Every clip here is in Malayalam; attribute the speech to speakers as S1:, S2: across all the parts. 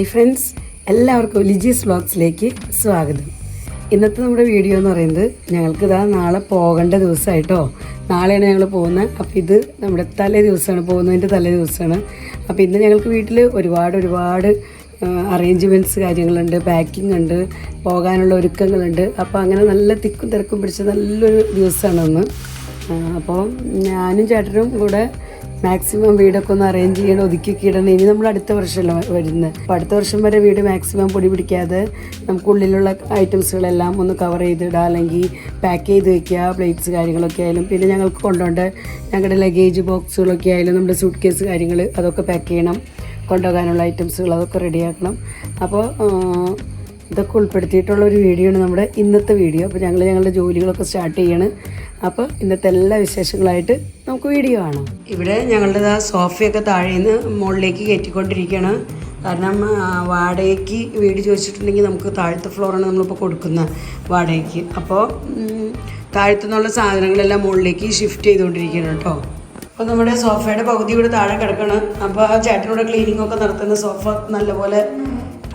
S1: ഹായ് ഫ്രണ്ട്സ് എല്ലാവർക്കും ലിജീസ് വ്ളോഗ്സിലേക്ക് സ്വാഗതം. ഇന്നത്തെ നമ്മുടെ വീഡിയോ എന്ന് പറയുന്നത് ഞങ്ങൾക്ക് ഇതാ നാളെ പോകേണ്ട ദിവസമായിട്ടോ. നാളെയാണ് ഞങ്ങൾ പോകുന്നത്. അപ്പോൾ ഇത് നമ്മുടെ തലേ ദിവസമാണ്. പോകുന്നതിന്റെ തലേ ദിവസമാണ്. അപ്പോൾ ഇന്ന് ഞങ്ങൾക്ക് വീട്ടിൽ ഒരുപാട് ഒരുപാട് അറേഞ്ച്മെന്റ്സ് കാര്യങ്ങളുണ്ട്. പാക്കിംഗ് ഉണ്ട്. പോകാനുള്ള ഒരുക്കങ്ങളുണ്ട്. അപ്പോൾ അങ്ങനെ നല്ല തിക്കും തിരക്കും പിടിച്ച നല്ലൊരു ദിവസമാണ് അന്ന് അപ്പോൾ ഞാനും ചേട്ടനും കൂടെ മാക്സിമം വീടൊക്കെ ഒന്ന് അറേഞ്ച് ചെയ്യണം ഒതുക്കിയൊക്കെ ഇടണം. ഇനി നമ്മൾ അടുത്ത വർഷമല്ല വരുന്നത് അപ്പോൾ അടുത്ത വർഷം വരെ വീട് മാക്സിമം പൊടി പിടിക്കാതെ നമുക്കുള്ളിലുള്ള ഐറ്റംസുകളെല്ലാം ഒന്ന് കവർ ചെയ്തിടുക. അല്ലെങ്കിൽ പാക്ക് ചെയ്ത് വെക്കുക പ്ലേറ്റ്സ് കാര്യങ്ങളൊക്കെ ആയാലും. പിന്നെ ഞങ്ങൾക്ക് കൊണ്ടുപോകേണ്ട ഞങ്ങളുടെ ലഗേജ് ബോക്സുകളൊക്കെ ആയാലും നമ്മുടെ സൂട്ട് കേസ് കാര്യങ്ങൾ അതൊക്കെ പാക്ക് ചെയ്യണം. കൊണ്ടുപോകാനുള്ള ഐറ്റംസുകൾ അതൊക്കെ റെഡിയാക്കണം അപ്പോൾ ഇതൊക്കെ ഉൾപ്പെടുത്തിയിട്ടുള്ള ഒരു വീഡിയോ ആണ് നമ്മുടെ ഇന്നത്തെ വീഡിയോ അപ്പോൾ ഞങ്ങൾ ഞങ്ങളുടെ ജോലികളൊക്കെ സ്റ്റാർട്ട് ചെയ്യാണ്. അപ്പോൾ ഇന്നത്തെ എല്ലാ വിശേഷങ്ങളായിട്ട് നമുക്ക് വീഡിയോ കാണാം. ഇവിടെ ഞങ്ങളുടെ ആ സോഫയൊക്കെ താഴെ നിന്ന് മുകളിലേക്ക് കയറ്റിക്കൊണ്ടിരിക്കുകയാണ്. കാരണം വാടകയ്ക്ക് വീട് ചോദിച്ചിട്ടുണ്ടെങ്കിൽ നമുക്ക് താഴത്തെ ഫ്ലോറാണ് നമ്മളിപ്പോൾ കൊടുക്കുന്നത് വാടകയ്ക്ക്. അപ്പോൾ താഴത്തു നിന്നുള്ള സാധനങ്ങളെല്ലാം മുകളിലേക്ക് ഷിഫ്റ്റ് ചെയ്തുകൊണ്ടിരിക്കുകയാണ് കേട്ടോ. അപ്പോൾ നമ്മുടെ സോഫയുടെ പകുതി ഇവിടെ താഴെ കിടക്കണം അപ്പോൾ ആ ചേട്ടനോട് ക്ലീനിങ് ഒക്കെ നടത്തുന്ന സോഫ നല്ലപോലെ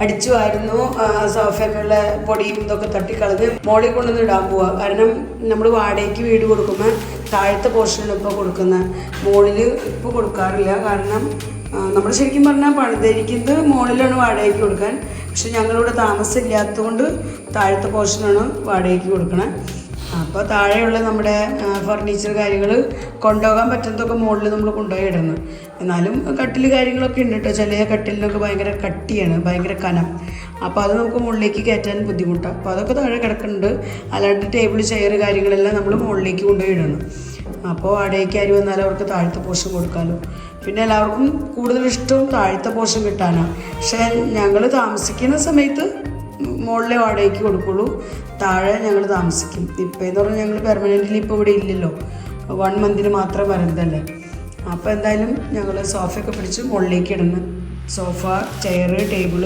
S1: അടിച്ചു വാരുന്നു ആ സോഫയൊക്കെയുള്ള പൊടിയും ഇതൊക്കെ തട്ടിക്കളഞ്ഞ് മോളിൽ കൊണ്ടുവന്ന് ഇടാൻ പോവുക കാരണം നമ്മൾ വാടകയ്ക്ക് വീട് കൊടുക്കുമ്പോൾ താഴത്തെ പോർഷനാണ് ഇപ്പോൾ കൊടുക്കുന്നത് മോളിൽ ഇപ്പോൾ കൊടുക്കാറില്ല. കാരണം നമ്മൾ ശരിക്കും പറഞ്ഞാൽ പണിതിരിക്കുന്നത് മോളിലാണ് വാടകയ്ക്ക് കൊടുക്കാൻ. പക്ഷെ ഞങ്ങളിവിടെ താമസമില്ലാത്തതുകൊണ്ട് താഴത്തെ പോർഷനാണ് വാടകയ്ക്ക് കൊടുക്കണേ. അപ്പോൾ താഴെയുള്ള നമ്മുടെ ഫർണിച്ചർ കാര്യങ്ങൾ കൊണ്ടുപോകാൻ പറ്റുന്നതൊക്കെ മുകളിൽ നമ്മൾ കൊണ്ടുപോയി ഇടുന്നു എന്നാലും കട്ടിൽ കാര്യങ്ങളൊക്കെ ഉണ്ട് കേട്ടോ ചില കട്ടിലിനൊക്കെ ഭയങ്കര കട്ടിയാണ് ഭയങ്കര കനം. അപ്പോൾ അത് നമുക്ക് മുകളിലേക്ക് കയറ്റാൻ ബുദ്ധിമുട്ടാണ് അപ്പോൾ അതൊക്കെ താഴെ കിടക്കുന്നുണ്ട്. അല്ലാണ്ട് ടേബിൾ ചെയർ കാര്യങ്ങളെല്ലാം നമ്മൾ മുകളിലേക്ക് കൊണ്ടുപോയി ഇടണം. അപ്പോൾ അടയ്ക്ക് ആര് വന്നാലും അവർക്ക് താഴത്തെ പോർഷൻ കൊടുക്കാമല്ലോ പിന്നെ എല്ലാവർക്കും കൂടുതൽ ഇഷ്ടവും താഴത്തെ പോർഷൻ കിട്ടാനാണ് പക്ഷേ ഞങ്ങൾ താമസിക്കുന്ന സമയത്ത് മുകളിലെ വാടകയ്ക്ക് കൊടുക്കുള്ളൂ. താഴെ ഞങ്ങൾ താമസിക്കും. ഇപ്പം എന്ന് പറഞ്ഞാൽ ഞങ്ങൾ പെർമനന്റ്ലി ഇപ്പോൾ ഇവിടെ ഇല്ലല്ലോ. വൺ മന്തിന് മാത്രം വരുന്നതല്ലേ. അപ്പോൾ എന്തായാലും ഞങ്ങൾ സോഫയൊക്കെ പിടിച്ച് മുകളിലേക്ക് ഇടുന്നു സോഫ ചെയർ ടേബിൾ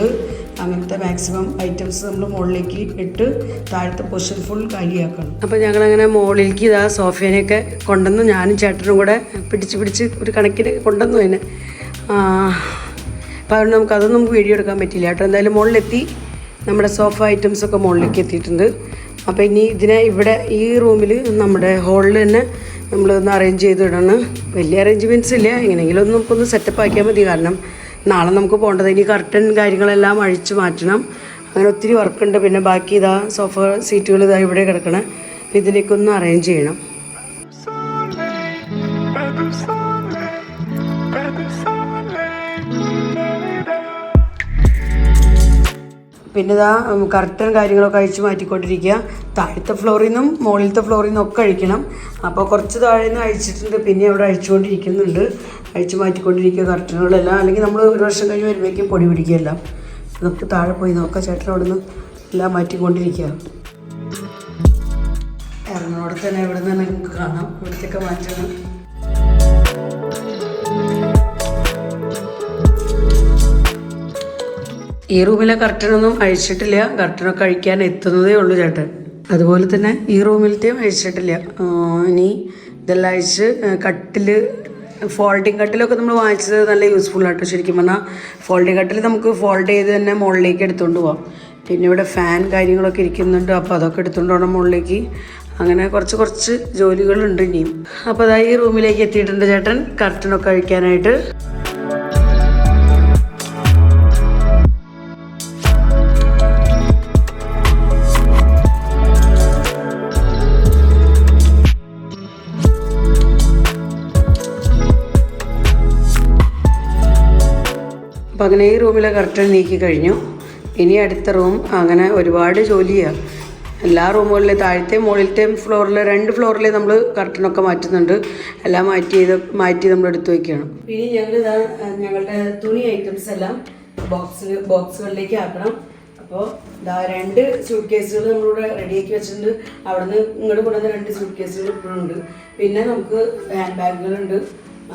S1: അങ്ങനത്തെ മാക്സിമം ഐറ്റംസ് നമ്മൾ മുകളിലേക്ക് ഇട്ട് താഴത്തെ പൊസിഷൻ ഫുൾ കാലിയാക്കണം. അപ്പോൾ ഞങ്ങളങ്ങനെ മുകളിലേക്ക് ഇതാ സോഫേനെയൊക്കെ കൊണ്ടുവന്ന് ഞാനും ചേട്ടനും കൂടെ പിടിച്ച് പിടിച്ച് ഒരു കണക്കിന് കൊണ്ടുവന്നു അതിനെ. അപ്പോൾ അതുകൊണ്ട് നമുക്ക് അതൊന്നും വീഡിയോ എടുക്കാൻ പറ്റില്ല കേട്ടോ എന്തായാലും മുകളിലെത്തി. നമ്മുടെ സോഫ ഐറ്റംസ് ഒക്കെ മുകളിലേക്ക് എത്തിയിട്ടുണ്ട്. അപ്പോൾ ഇനി ഇതിനെ ഇവിടെ ഈ റൂമിൽ നമ്മുടെ ഹോളിൽ തന്നെ നമ്മളൊന്ന് അറേഞ്ച് ചെയ്തിടണം വലിയ അറേഞ്ച്മെന്റ്സ് ഇല്ല. എങ്ങനെയെങ്കിലും ഒന്ന് നമുക്കൊന്ന് സെറ്റപ്പ് ആക്കിയാൽ മതി. കാരണം നാളെ നമുക്ക് പോകേണ്ടത് ഇനി കർട്ടൻ കാര്യങ്ങളെല്ലാം അഴിച്ചു മാറ്റണം. അങ്ങനെ ഒത്തിരി വർക്കുണ്ട് പിന്നെ ബാക്കി ഇതാ സോഫ സീറ്റുകൾ ഇതാ ഇവിടെ കിടക്കണം. അപ്പോൾ ഇതിലേക്കൊന്ന് അറേഞ്ച് ചെയ്യണം. പിന്നെ ഇതാ കർട്ടൻ കാര്യങ്ങളൊക്കെ അഴിച്ച് മാറ്റിക്കൊണ്ടിരിക്കുക. താഴത്തെ ഫ്ലോറിൽ നിന്നും മുകളിലത്തെ ഫ്ലോറിൽ നിന്നും ഒക്കെ അഴിക്കണം. അപ്പോൾ കുറച്ച് താഴെ നിന്ന് അഴിച്ചിട്ടുണ്ട്. പിന്നെ അവിടെ അഴിച്ചുകൊണ്ടിരിക്കുന്നുണ്ട്. അഴിച്ച് മാറ്റിക്കൊണ്ടിരിക്കുക കർട്ടനുകളെല്ലാം. അല്ലെങ്കിൽ നമ്മൾ ഒരു വർഷം കഴിഞ്ഞ് വരുമ്പോഴേക്കും പൊടി പിടിക്കുകയല്ല. നമുക്ക് താഴെ പോയി നോക്കാം. ചേട്ടൻ അവിടെ നിന്ന് എല്ലാം മാറ്റിക്കൊണ്ടിരിക്കുക. എറണാകുളത്ത് തന്നെ ഇവിടെ നിന്ന് നമുക്ക് കാണാം. ഇവിടത്തേക്ക് മാറ്റണം. ഈ റൂമിലെ കർട്ടനൊന്നും അഴിച്ചിട്ടില്ല. കർട്ടനൊക്കെ അഴിക്കാൻ എത്തുന്നതേ ഉള്ളൂ ചേട്ടൻ. അതുപോലെ തന്നെ ഈ റൂമിലത്തെയും അഴിച്ചിട്ടില്ല. ഇനി ഇതെല്ലാം അഴിച്ച് കട്ടിൽ ഫോൾഡിങ് കട്ടിലൊക്കെ നമ്മൾ വാങ്ങിച്ചത് നല്ല യൂസ്ഫുൾ ആട്ടോ ശരിക്കും പറഞ്ഞാൽ ഫോൾഡിങ് കട്ടിൽ നമുക്ക് ഫോൾഡ് ചെയ്ത് തന്നെ മുകളിലേക്ക് എടുത്തുകൊണ്ട് പോകാം പിന്നെ ഇവിടെ ഫാൻ കാര്യങ്ങളൊക്കെ ഇരിക്കുന്നുണ്ട്. അപ്പോൾ അതൊക്കെ എടുത്തുകൊണ്ട് പോകണം മുകളിലേക്ക്. അങ്ങനെ കുറച്ച് കുറച്ച് ജോലികളുണ്ട് ഇനിയും. അപ്പോൾ അതായി ഈ റൂമിലേക്ക് എത്തിയിട്ടുണ്ട് ചേട്ടൻ. കർട്ടനൊക്കെ അഴിക്കാനായിട്ട്. അപ്പം അങ്ങനെ ഈ റൂമിലെ കർട്ടൻ നീക്കി കഴിഞ്ഞു. ഇനി അടുത്ത റൂം അങ്ങനെ ഒരുപാട് ജോലിയാണ് എല്ലാ റൂമുകളിലെ താഴത്തെ മുകളിലത്തെയും ഫ്ലോറിൽ രണ്ട് ഫ്ലോറിൽ നമ്മൾ കർട്ടനൊക്കെ മാറ്റുന്നുണ്ട്. എല്ലാം മാറ്റി ചെയ്ത് മാറ്റി നമ്മൾ എടുത്തു വയ്ക്കുകയാണ് ഇനി ഞങ്ങൾ ഞങ്ങളുടെ തുണി ഐറ്റംസ് എല്ലാം ബോക്സ് ബോക്സുകളിലേക്ക് ആക്കണം. അപ്പോൾ ഇതാ രണ്ട് സൂട്ട് കേസുകൾ നമ്മളിവിടെ റെഡിയാക്കി വെച്ചിട്ടുണ്ട്. അവിടുന്ന് ഇങ്ങോട്ട് കൊണ്ടുവന്ന രണ്ട് സൂട്ട് കേസുകൾ ഇപ്പോഴുണ്ട് പിന്നെ നമുക്ക് ഹാൻഡ് ബാഗുകളുണ്ട്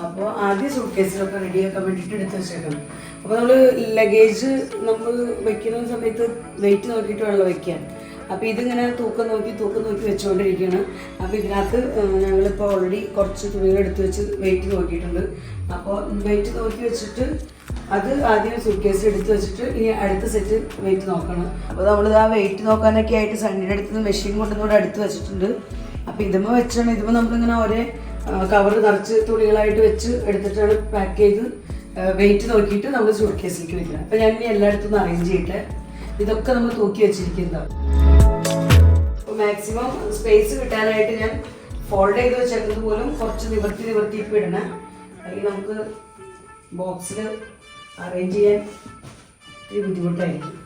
S1: അപ്പോൾ ആദ്യം സൂട്ട് കേസിലൊക്കെ റെഡിയാക്കാൻ വേണ്ടിയിട്ട് എടുത്ത് വെച്ചേക്കണം അപ്പോൾ നമ്മൾ ലഗേജ് നമ്മൾ വെക്കുന്ന സമയത്ത് വെയിറ്റ് നോക്കിയിട്ട് വേണം വയ്ക്കാൻ അപ്പോൾ ഇതിങ്ങനെ തൂക്കം നോക്കി തൂക്കം നോക്കി വെച്ചുകൊണ്ടിരിക്കുകയാണ്. അപ്പോൾ ഇതിനകത്ത് ഞങ്ങളിപ്പോൾ ഓൾറെഡി കുറച്ച് തുണികൾ എടുത്ത് വെച്ച് വെയിറ്റ് നോക്കിയിട്ടുണ്ട്. അപ്പോൾ വെയിറ്റ് നോക്കി വെച്ചിട്ട് അത് ആദ്യം സൂട്ട്കേസ് എടുത്ത് വെച്ചിട്ട് ഇനി അടുത്ത സെറ്റ് വെയിറ്റ് നോക്കണം. അപ്പോൾ നമ്മൾ ആ വെയിറ്റ് നോക്കാനൊക്കെ ആയിട്ട് സണ്ണിയുടെ അടുത്ത് നിന്ന് മെഷീൻ കൊണ്ടുവന്നൂടെ അടുത്ത് വെച്ചിട്ടുണ്ട്. അപ്പോൾ ഇതുമ്പോൾ വെച്ചാണ്. ഇതുമ്പോൾ നമ്മളിങ്ങനെ ഒരേ കവർ നിറച്ച് തുണികളായിട്ട് വെച്ച് എടുത്തിട്ടാണ് പാക്ക് ചെയ്ത് വെയിറ്റ് നോക്കിയിട്ട് നമ്മൾ സൂട്ട് കേസിലേക്ക് വെക്കുന്നത് അപ്പം ഞാൻ ഇനി എല്ലായിടത്തും ഒന്ന് അറേഞ്ച് ചെയ്യട്ടെ. ഇതൊക്കെ നമ്മൾ തൂക്കി വെച്ചിരിക്കുന്നതാണ് അപ്പോൾ മാക്സിമം സ്പേസ് കിട്ടാനായിട്ട് ഞാൻ ഫോൾഡ് ചെയ്ത് വെച്ചേക്കുന്നത് പോലും കുറച്ച് നിവർത്തി നിവർത്തി ഇപ്പോൾ ഇടണേ. അല്ലെങ്കിൽ നമുക്ക് ബോക്സിൽ അറേഞ്ച് ചെയ്യാൻ ഒരു ബുദ്ധിമുട്ടായിരിക്കും.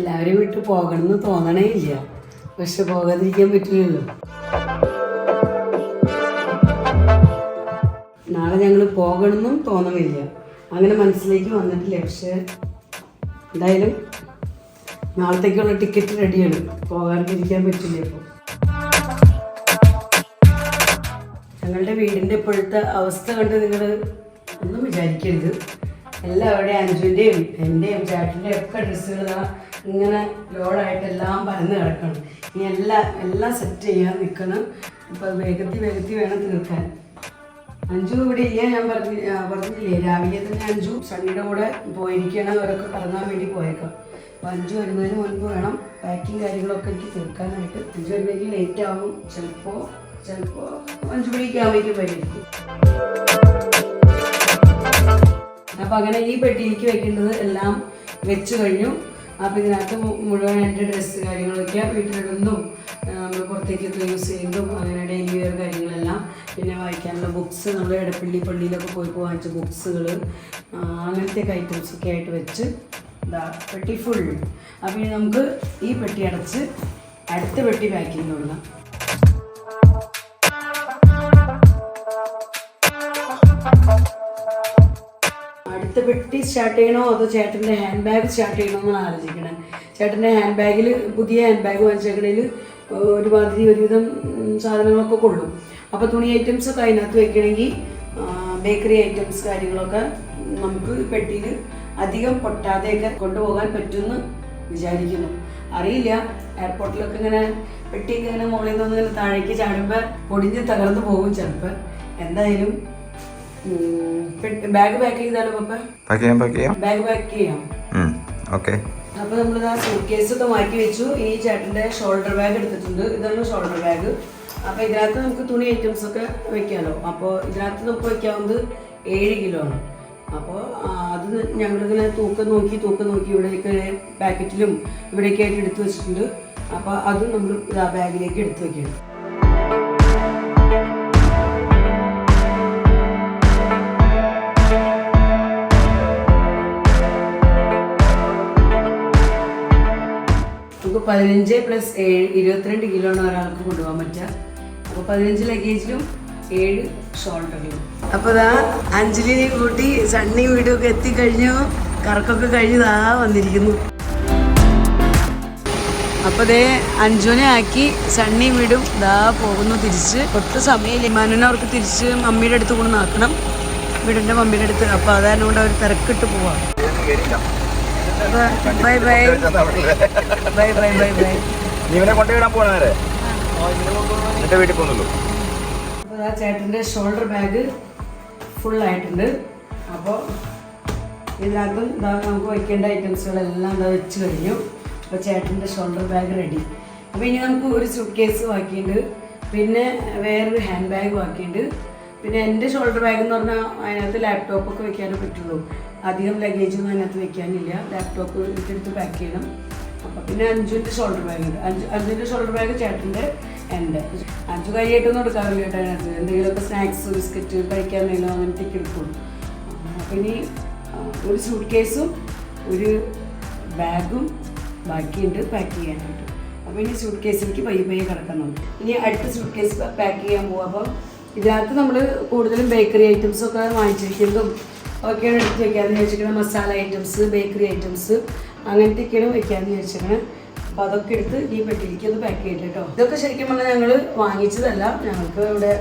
S1: എല്ലാവരും വിട്ട് പോകണമെന്ന് തോന്നണേ ഇല്ല പക്ഷെ പോകാതിരിക്കാൻ പറ്റില്ലല്ലോ. നാളെ ഞങ്ങൾ പോകണമെന്നും തോന്നണില്ല. അങ്ങനെ മനസ്സിലേക്ക് വന്നിട്ടില്ല. പക്ഷെ എന്തായാലും നാളത്തേക്കുള്ള ടിക്കറ്റ് റെഡിയാണ്. പോകാതിരിക്കാൻ പറ്റില്ല ഇപ്പോൾ ഞങ്ങളുടെ വീടിന്റെ ഇപ്പോഴത്തെ അവസ്ഥ കണ്ട് നിങ്ങൾ ഒന്നും വിചാരിക്കരുത്. എല്ലാവരുടെയും അഞ്ചുവിന്റെയും എന്റെയും ചേട്ടന്റെയും ഒക്കെ ഡ്രസ്സുകൾ ഇങ്ങനെ ലോഡായിട്ട് എല്ലാം പരന്ന് കിടക്കണം. ഇനി എല്ലാം എല്ലാം സെറ്റ് ചെയ്യാൻ നിൽക്കണം ഇപ്പോൾ വേഗത്തിൽ വേഗത്തിൽ വേണം തീർക്കാൻ. അഞ്ചു ഇവിടെ ഇല്ല? ഞാൻ പറഞ്ഞ പറഞ്ഞില്ലേ? രാവിലെ തന്നെ അഞ്ചു സണ്ണിയുടെ കൂടെ പോയിരിക്കണം അവരൊക്കെ കറങ്ങാൻ വേണ്ടി പോയേക്കാം. അപ്പോൾ അഞ്ചു വരുന്നതിന് മുൻപ് വേണം പാക്കിങ് കാര്യങ്ങളൊക്കെ എനിക്ക് തീർക്കാനായിട്ട്. അഞ്ചു വരുന്നെങ്കിൽ ലേറ്റ് ആവും. ചിലപ്പോൾ ചിലപ്പോൾ അഞ്ചു മണിക്ക് ആവുമ്പോഴേക്കും അപ്പം അങ്ങനെ ഈ പെട്ടിയിലേക്ക് വെക്കേണ്ടത് എല്ലാം വെച്ച് കഴിഞ്ഞു. അപ്പം ഇതിനകത്ത് മു- മുഴുവൻ എന്റെ ഡ്രസ്സ് കാര്യങ്ങളൊക്കെ വീട്ടിലിടുന്നതും നമ്മൾ പുറത്തേക്കൊക്കെ യൂസ് ചെയ്യുന്നതും അങ്ങനെ ഡെയിലി വെയർ കാര്യങ്ങളെല്ലാം പിന്നെ വായിക്കാനുള്ള ബുക്സ് നമ്മൾ എടപ്പള്ളി പള്ളിയിലൊക്കെ പോയി വാങ്ങിച്ച ബുക്സുകൾ അങ്ങനത്തെ ഐറ്റംസ് ഒക്കെ ആയിട്ട് വെച്ച് ഇതാ പെട്ടി ഫുൾ അപ്പം ഇനി നമുക്ക് ഈ പെട്ടി അടച്ച് അടുത്ത പെട്ടി പാക്കിങ് തുടങ്ങാം അടുത്ത പെട്ടി സ്റ്റാർട്ട് ചെയ്യണോ അതോ ചേട്ടന്റെ ഹാൻഡ് ബാഗ് സ്റ്റാർട്ട് ചെയ്യണോ എന്നാണ് ആലോചിക്കണേ. ചേട്ടന്റെ ഹാൻഡ് ബാഗിൽ പുതിയ ഹാൻഡ് ബാഗ് വാങ്ങിച്ചേക്കണേൽ ഒരുമാതിരി ഒരുവിധം സാധനങ്ങളൊക്കെ കൊള്ളും. അപ്പോൾ തുണി ഐറ്റംസ് ഒക്കെ അതിനകത്ത് വെക്കണമെങ്കിൽ ബേക്കറി ഐറ്റംസ് കാര്യങ്ങളൊക്കെ നമുക്ക് പെട്ടിയിൽ അധികം പൊട്ടാതെയൊക്കെ കൊണ്ടുപോകാൻ പറ്റുമെന്ന് വിചാരിക്കുന്നു. അറിയില്ല എയർപോർട്ടിലൊക്കെ ഇങ്ങനെ പെട്ടിയൊക്കെ ഇങ്ങനെ മുകളിൽ നിന്ന് ഇങ്ങനെ താഴേക്ക് ചാടുമ്പോൾ പൊടിഞ്ഞ് തകർന്നു പോകും ചിലപ്പോൾ എന്തായാലും ബാഗ് പാക്ക് ചെയ്താലോ പപ്പ?
S2: പാക്ക് ചെയ്യാം പാക്ക് ചെയ്യാം.
S1: ബാഗ് പാക്ക് ചെയ്യാം.
S2: ഓക്കെ
S1: അപ്പൊ നമ്മൾ ആ സൂട്ട് കേസ് ഒക്കെ മാറ്റി വെച്ചു. ഈ ചേട്ടന്റെ ഷോൾഡർ ബാഗ് എടുത്തിട്ടുണ്ട്. ഇതാണ് ഷോൾഡർ ബാഗ് അപ്പൊ ഇതിനകത്ത് നമുക്ക് തുണി ഐറ്റംസ് ഒക്കെ വെക്കാമല്ലോ അപ്പോൾ ഇതിനകത്ത് നമുക്ക് വെക്കാവുന്നത് ഏഴ് കിലോ ആണ്. അപ്പോൾ അത് ഞങ്ങളിങ്ങനെ തൂക്കം നോക്കി തൂക്കം നോക്കി ഇവിടെയൊക്കെ പാക്കറ്റിലും ഇവിടെയൊക്കെ ആയിട്ട് എടുത്തു വെച്ചിട്ടുണ്ട്. അപ്പോൾ അത് നമ്മൾ ബാഗിലേക്ക് എടുത്തു വെക്കണം നമുക്ക് പതിനഞ്ച് പ്ലസ് ഏഴ് ഇരുപത്തിരണ്ട് കിലോ ആണ് ഒരാൾക്ക് കൊണ്ടുപോകാൻ പറ്റുക. അപ്പോൾ പതിനഞ്ച് ലഗേജിലും ഏഴ് ഷോൾഡറിലും അപ്പോൾ ഇതാ അഞ്ജലിനെ കൂട്ടി സണ്ണി വീടൊക്കെ എത്തിക്കഴിഞ്ഞു. കറക്കൊക്കെ കഴിഞ്ഞ് ദാ വന്നിരിക്കുന്നു. അപ്പോൾ ദേ അഞ്ജുനെ ആക്കി സണ്ണി വീടും ദാ പോകുന്നു തിരിച്ച്. ഒട്ടും സമയമില്ല. ഇമാനുനെ അവർക്ക് തിരിച്ച് മമ്മിയുടെ അടുത്ത് കൊണ്ട് നാക്കണം വീടിന്റെ മമ്മിയുടെ അടുത്ത്. അപ്പോൾ അതായത് അവർ തിരക്കിട്ട് പോവാം. Bye bye. Bye bye bye bye.
S2: ഇവനെ കൊണ്ടുവിടാൻ പോണേ എന്റെ വീട്ടിൽ പോകുന്നുള്ളൂ.
S1: അപ്പോൾ ആ ചേട്ടന്റെ ഷോൾഡർ ബാഗ് ഫുൾ ആയിട്ടുണ്ട്. അപ്പോൾ ഇതിനകത്തും ഇതാ നമുക്ക് വയ്ക്കേണ്ട ഐറ്റംസുകളെല്ലാം ഇതാ വെച്ച് കഴിഞ്ഞു. അപ്പോൾ ചേട്ടന്റെ ഷോൾഡർ ബാഗ് റെഡി അപ്പോൾ ഇനി നമുക്ക് ഒരു സൂട്ട് കേസ് ബാക്കിയുണ്ട് പിന്നെ വേറൊരു ഹാൻഡ് ബാഗ് ബാക്കിയുണ്ട് പിന്നെ എന്റെ ഷോൾഡർ ബാഗ് എന്ന് പറഞ്ഞാൽ അതിനകത്ത് ലാപ്ടോപ്പൊക്കെ വെക്കാനേ പറ്റുള്ളൂ. അധികം ലഗേജൊന്നും അതിനകത്ത് വെക്കാനില്ല. ലാപ്ടോപ്പ് എടുത്തെടുത്ത് പാക്ക് ചെയ്യണം. അപ്പം പിന്നെ അഞ്ചിന്റെ ഷോൾഡർ ബാഗ് ഉണ്ട്. അഞ്ച് അഞ്ചിന്റെ ഷോൾഡർ ബാഗ് ചേട്ടന്റെ എന്റെ അഞ്ചു കൈയായിട്ടൊന്നും എടുക്കാറില്ല കേട്ടോ അതിനകത്ത്. എന്തെങ്കിലുമൊക്കെ സ്നാക്സ് ബിസ്ക്കറ്റ് കഴിക്കാൻ എന്തെങ്കിലും അങ്ങനത്തേക്ക് എടുക്കുള്ളൂ അപ്പം ഇനി ഒരു സൂട്ട് കേസും ഒരു ബാഗും ബാക്കിയുണ്ട് പാക്ക് ചെയ്യാനായിട്ട്. അപ്പോൾ ഇനി സൂട്ട് കേസിലേക്ക് പയ്യെ പയ്യെ കിടക്കണം. ഇനി അടുത്ത സൂട്ട് കേസ് പാക്ക് ചെയ്യാൻ പോകും അപ്പം ഇതിനകത്ത് നമ്മൾ കൂടുതലും ബേക്കറി ഐറ്റംസൊക്കെ വാങ്ങിച്ചിരിക്കുന്നതും ഒക്കെയാണ് എടുത്ത് വെക്കാമെന്ന് വിചാരിച്ചിരിക്കുന്നത് മസാല ഐറ്റംസ് ബേക്കറി ഐറ്റംസ് അങ്ങനത്തെയൊക്കെയാണ് വെക്കാമെന്ന് വിചാരിച്ചിരിക്കുന്നത് അപ്പോൾ അതൊക്കെ എടുത്ത് ഈ പെട്ടിയിലേക്ക് ഒന്ന് പാക്ക് ചെയ്തിട്ട് കേട്ടോ ഇതൊക്കെ ശരിക്കും പറഞ്ഞാൽ ഞങ്ങൾ വാങ്ങിച്ചതല്ല. ഞങ്ങൾക്ക് ഇവിടെ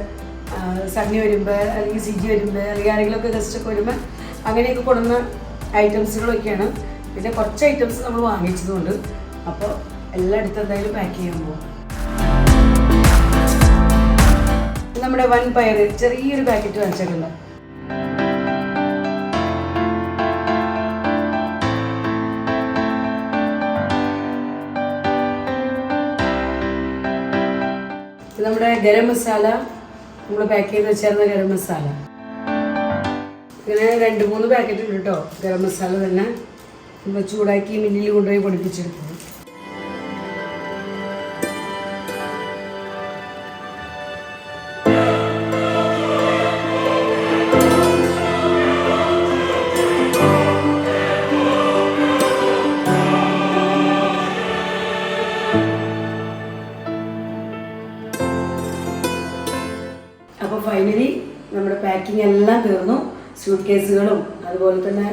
S1: സണ്ണി വരുമ്പോൾ അല്ലെങ്കിൽ സിജി വരുമ്പോൾ അല്ലെങ്കിൽ ആരെങ്കിലുമൊക്കെ ഗസ്റ്റൊക്കെ വരുമ്പോൾ അങ്ങനെയൊക്കെ കൊടുന്ന ഐറ്റംസുകളൊക്കെയാണ് പിന്നെ കുറച്ച് ഐറ്റംസ് നമ്മൾ വാങ്ങിച്ചതുകൊണ്ട്. അപ്പോൾ എല്ലാം എടുത്ത് എന്തായാലും പാക്ക് ചെയ്യാൻ പോകും നമ്മുടെ വൻ പയർ ചെറിയൊരു പാക്കറ്റ് വാങ്ങിച്ചിട്ടുണ്ട്. നമ്മുടെ ഗരം മസാല നമ്മൾ പാക്ക് ചെയ്ത് വെച്ചിരുന്ന ഗരം മസാല. ഇങ്ങനെ രണ്ട് മൂന്ന് പാക്കറ്റ് ഉണ്ട് കേട്ടോ ഗരം മസാല തന്നെ. നമ്മൾ ചൂടാക്കി മില്ലിൽ കൊണ്ടുപോയി പൊടിപ്പിച്ചെടുത്തത് കേസുകളും അതുപോലെ തന്നെ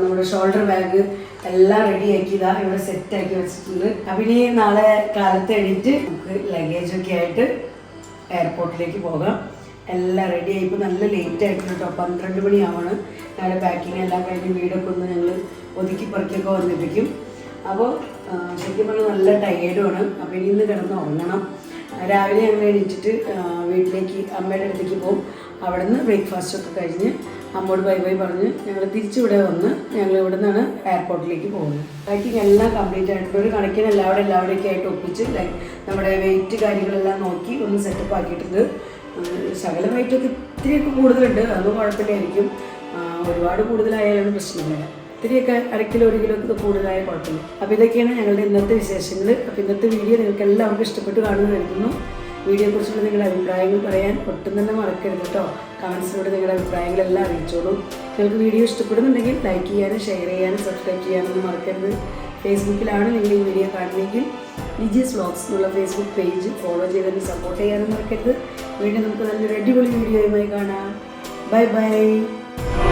S1: നമ്മുടെ ഷോൾഡർ ബാഗ് എല്ലാം റെഡിയാക്കി ഇതാ ഇവിടെ സെറ്റ് ആക്കി വെച്ചിട്ടുണ്ട്. അപ്പം ഇനി നാളെ കാലത്ത് എണീറ്റ് നമുക്ക് ലഗേജ് ഒക്കെ ആയിട്ട് എയർപോർട്ടിലേക്ക് പോകാം. എല്ലാം റെഡി ആയി. നല്ല ലേറ്റ് ആയിട്ടുണ്ട് കേട്ടോ പന്ത്രണ്ട് മണിയാവാണ്. ഞങ്ങളുടെ പാക്കിങ് എല്ലാം കഴിഞ്ഞ് വീടൊക്കെ ഒന്ന് ഞങ്ങൾ ഒതുക്കി പെറുക്കിയൊക്കെ വന്നിരിക്കും. അപ്പോൾ ശരിക്കും പറഞ്ഞാൽ നല്ല ടയേർഡുമാണ് അപ്പോൾ ഇനി ഇന്ന് കിടന്ന് ഉറങ്ങണം. രാവിലെ ഞങ്ങൾ എണീറ്റിട്ട് വീട്ടിലേക്ക് അമ്മയുടെ അടുത്തേക്ക് പോകും അവിടെ നിന്ന് ബ്രേക്ക്ഫാസ്റ്റ് ഒക്കെ കഴിഞ്ഞ് അമ്മോട് ബൈ ബൈ പറഞ്ഞ് ഞങ്ങൾ തിരിച്ചിവിടെ വന്ന് ഞങ്ങൾ ഇവിടെ നിന്നാണ് എയർപോർട്ടിലേക്ക് പോകുന്നത്. പാക്കിംഗ് എല്ലാം കംപ്ലീറ്റ് ആയിട്ടുണ്ട്. ഒരു കണക്കിന് എല്ലാവരും എല്ലാവരുടെയൊക്കെ ആയിട്ട് ഒപ്പിച്ച് ലൈക്ക് നമ്മുടെ വെയിറ്റ് കാര്യങ്ങളെല്ലാം നോക്കി ഒന്ന് സെറ്റപ്പ് ആക്കിയിട്ടുണ്ട്. ശകല വെയിറ്റൊക്കെ ഇത്തിരിയൊക്കെ കൂടുതലുണ്ട്. അതൊന്നും കുഴപ്പമില്ലായിരിക്കും. ഒരുപാട് കൂടുതലായാലും പ്രശ്നമില്ല. ഇത്തിരിയൊക്കെ അര കിലോ ഒരു കിലോ ഒക്കെ കൂടുതലായ കുഴപ്പമില്ല. അപ്പോൾ ഇതൊക്കെയാണ് ഞങ്ങളുടെ ഇന്നത്തെ വിശേഷങ്ങൾ അപ്പോൾ ഇന്നത്തെ വീഡിയോ നിങ്ങൾക്ക് എല്ലാവർക്കും ഇഷ്ടപ്പെട്ട് കാണുന്നു കരുതുന്നു വീഡിയോയെക്കുറിച്ചുള്ള നിങ്ങളുടെ അഭിപ്രായങ്ങൾ പറയാൻ ഒട്ടും തന്നെ മറക്കരുത് കേട്ടോ. കമൻസിലൂടെ നിങ്ങളുടെ അഭിപ്രായങ്ങളെല്ലാം അറിയിച്ചോളൂ. നിങ്ങൾക്ക് വീഡിയോ ഇഷ്ടപ്പെടുന്നുണ്ടെങ്കിൽ ലൈക്ക് ചെയ്യാനും ഷെയർ ചെയ്യാനും സബ്സ്ക്രൈബ് ചെയ്യാനൊന്നും മറക്കരുത്. ഫേസ്ബുക്കിലാണ് നിങ്ങൾ ഈ വീഡിയോ കാണുന്നതെങ്കിൽ ലിജിയസ് വ്ളോഗ്സ് എന്നുള്ള ഫേസ്ബുക്ക് പേജ് ഫോളോ ചെയ്തതിന് സപ്പോർട്ട് ചെയ്യാനും മറക്കരുത്. വീണ്ടും നമുക്ക് നല്ലൊരു അടിപൊളി വീഡിയോയുമായി കാണാം. Bye bye